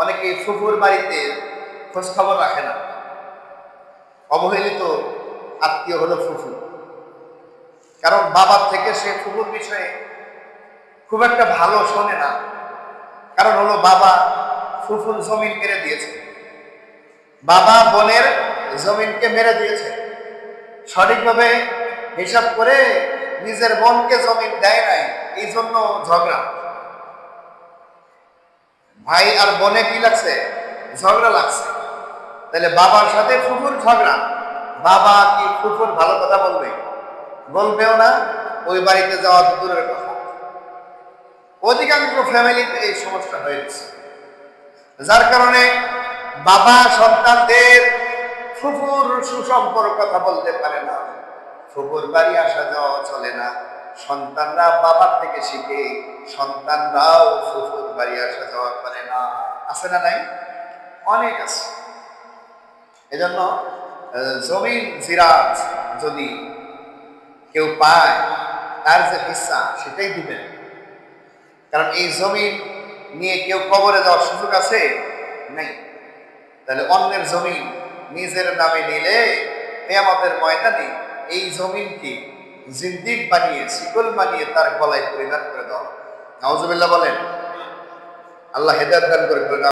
অনেকে ফুফুর বাড়িতে খোঁজ খবর রাখে না। অবহেলিত আত্মীয় হলো ফুফু। কারণ বাবার থেকে সে ফুফুর বিষয়ে খুব একটা ভালো শোনে না। কারণ হলো বাবা ফুফুর জমিন মেরে দিয়েছে। বাবা বোনের জমিনকে মেরে দিয়েছে। সঠিকভাবে হিসাব করে নিজের বোনকে জমিন দেয় নাই। এই জন্য ঝগড়া। ভাই আর বোনে কি লাগছে? ঝগড়া লাগছে। তাহলে বাবার সাথে ফুফুর ঝগড়া। বাবা কি ফুফুর ভালো কথা বলবে? বলবেও না, ওই বাড়িতে যাওয়া তো দূরের কথা। অধিকাংশ ফ্যামিলিতে এই সমস্যা হয়েছে। যার কারণে বাবা সন্তানদের ফুফুর সুসম্পর্ক কথা বলতে পারে না। ফুফুর বাড়ি আসা যাওয়া চলে না। সন্তানরা বাবার থেকে শিখে সন্তানরাও ফুফুর বাড়ি আসা যাওয়া করে না আছে না নাই? অনেক আছে। এজন্য জমিন জিরাত যদি কেউ পায়, তার যে হিস্সা সেটাই দিবেন। কারণ এই জমিন নিয়ে কেউ কবরে যাওয়ার সুযোগ আছে? নেই। তাহলে অন্যের জমিন নিজের নামে নিলে মেয়ামতের ময়দানে এই জমিনকে জিন্দিক বানিয়ে, শিকল বানিয়ে তার গলায় পরিণত করে দেওয়া নাউজুবিল্লাহ বলেন আল্লাহ হেদায়ত দান করে